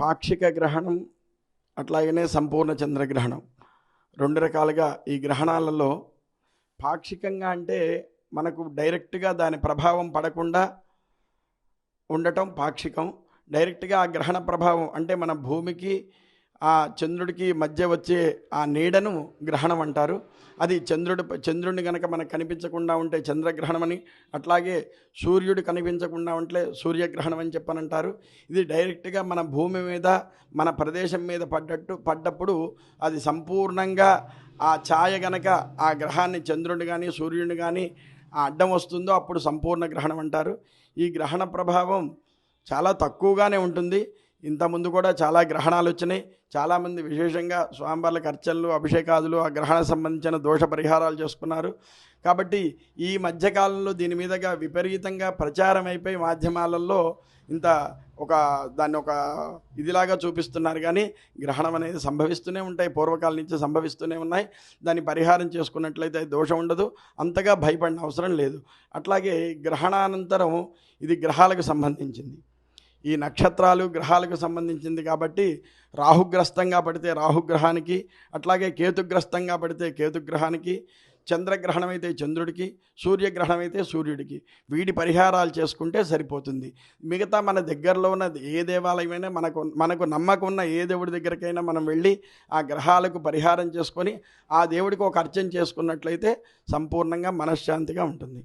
పాక్షిక గ్రహణం అట్లాగనే సంపూర్ణ చంద్రగ్రహణం. రెండు రకాలుగా ఈ గ్రహణాలలో పాక్షికంగా అంటే మనకు డైరెక్ట్గా దాని ప్రభావం పడకుండా ఉండటం పాక్షికం. డైరెక్ట్గా ఆ గ్రహణ ప్రభావం అంటే మన భూమికి ఆ చంద్రుడికి మధ్య వచ్చే ఆ నీడను గ్రహణం అంటారు. అది చంద్రుడి చంద్రుడిని కనుక మనకు కనిపించకుండా ఉంటే చంద్రగ్రహణం అని అట్లాగే సూర్యుడు కనిపించకుండా ఉంటే సూర్యగ్రహణం అని చెప్పనంటారు. ఇది డైరెక్ట్గా మన భూమి మీద మన ప్రదేశం మీద పడ్డట్టు పడ్డప్పుడు అది సంపూర్ణంగా ఆ ఛాయ గనక ఆ గ్రహాన్ని చంద్రుడిని కానీ సూర్యుడిని కానీ ఆ అడ్డం వస్తుందో అప్పుడు సంపూర్ణ గ్రహణం అంటారు. ఈ గ్రహణ ప్రభావం చాలా తక్కువగానే ఉంటుంది. ఇంతకుముందు కూడా చాలా గ్రహణాలు వచ్చినాయి. చాలామంది విశేషంగా స్వామివార్లకు అర్చనలు అభిషేకాదులు ఆ గ్రహణ సంబంధించిన దోష పరిహారాలు చేసుకున్నారు. కాబట్టి ఈ మధ్యకాలంలో దీని మీదగా విపరీతంగా ప్రచారం అయిపోయి మాధ్యమాలలో ఇంత ఒక దాన్ని ఒక ఇదిలాగా చూపిస్తున్నారు. కానీ గ్రహణం అనేది సంభవిస్తూనే ఉంటాయి. పూర్వకాలం నుంచి సంభవిస్తూనే ఉన్నాయి. దాన్ని పరిహారం చేసుకున్నట్లయితే దోషం ఉండదు. అంతగా భయపడిన అవసరం లేదు. అట్లాగే గ్రహణానంతరం ఇది గ్రహాలకు సంబంధించింది. ఈ నక్షత్రాలు గ్రహాలకు సంబంధించింది కాబట్టి రాహుగ్రస్తంగా పడితే రాహుగ్రహానికి అట్లాగే కేతుగ్రస్తంగా పడితే కేతుగ్రహానికి చంద్రగ్రహణం అయితే చంద్రుడికి సూర్యగ్రహణం అయితే సూర్యుడికి వీడి పరిహారాలు చేసుకుంటే సరిపోతుంది. మిగతా మన దగ్గరలో ఉన్న ఏ దేవాలయమైనా మనకు మనకు నమ్మకం ఉన్న ఏ దేవుడి దగ్గరికైనా మనం వెళ్ళి ఆ గ్రహాలకు పరిహారం చేసుకొని ఆ దేవుడికి ఒక అర్చన చేసుకున్నట్లయితే సంపూర్ణంగా మనశ్శాంతిగా ఉంటుంది.